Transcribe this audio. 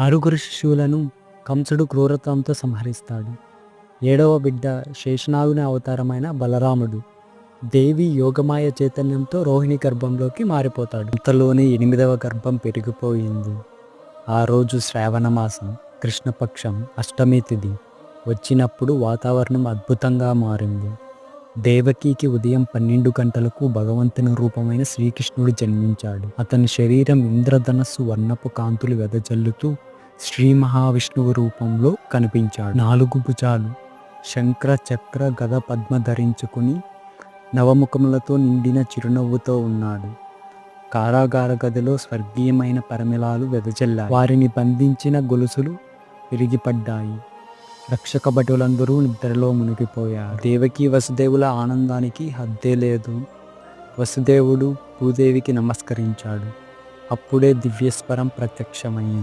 ఆరుగురు శిశువులను కంసుడు క్రూరత్వంతో సంహరిస్తాడు. ఏడవ బిడ్డ శేషనాగుని అవతారమైన బలరాముడు దేవి యోగమాయ చైతన్యంతో రోహిణి గర్భంలోకి మారిపోతాడు. అంతలోనే ఎనిమిదవ గర్భం పెరిగిపోయింది. ఆ రోజు శ్రావణ మాసం కృష్ణపక్షం అష్టమి తిథి వచ్చినప్పుడు వాతావరణం అద్భుతంగా మారింది. దేవకికి ఉదయం పన్నెండు గంటలకు భగవంతుని రూపమైన శ్రీకృష్ణుడు జన్మించాడు. అతని శరీరం ఇంద్రధనస్సు వర్ణపు కాంతులు వెదజల్లుతూ శ్రీ మహావిష్ణువు రూపంలో కనిపించాడు. నాలుగు భుజాలు శంకర చక్ర గద పద్మ ధరించుకుని నవముఖములతో నిండిన చిరునవ్వుతో ఉన్నాడు. కారాగార గదిలో స్వర్గీయమైన పరిమళాలు వెదజల్లాయి. వారిని బంధించిన గొలుసులు విరిగిపడ్డాయి. రక్షక భటులందరూ నిద్రలో మునిగిపోయారు. దేవకి వసుదేవుల ఆనందానికి హద్దే లేదు. వసుదేవుడు భూదేవికి నమస్కరించాడు. అప్పుడే దివ్యస్వరం ప్రత్యక్షమైంది.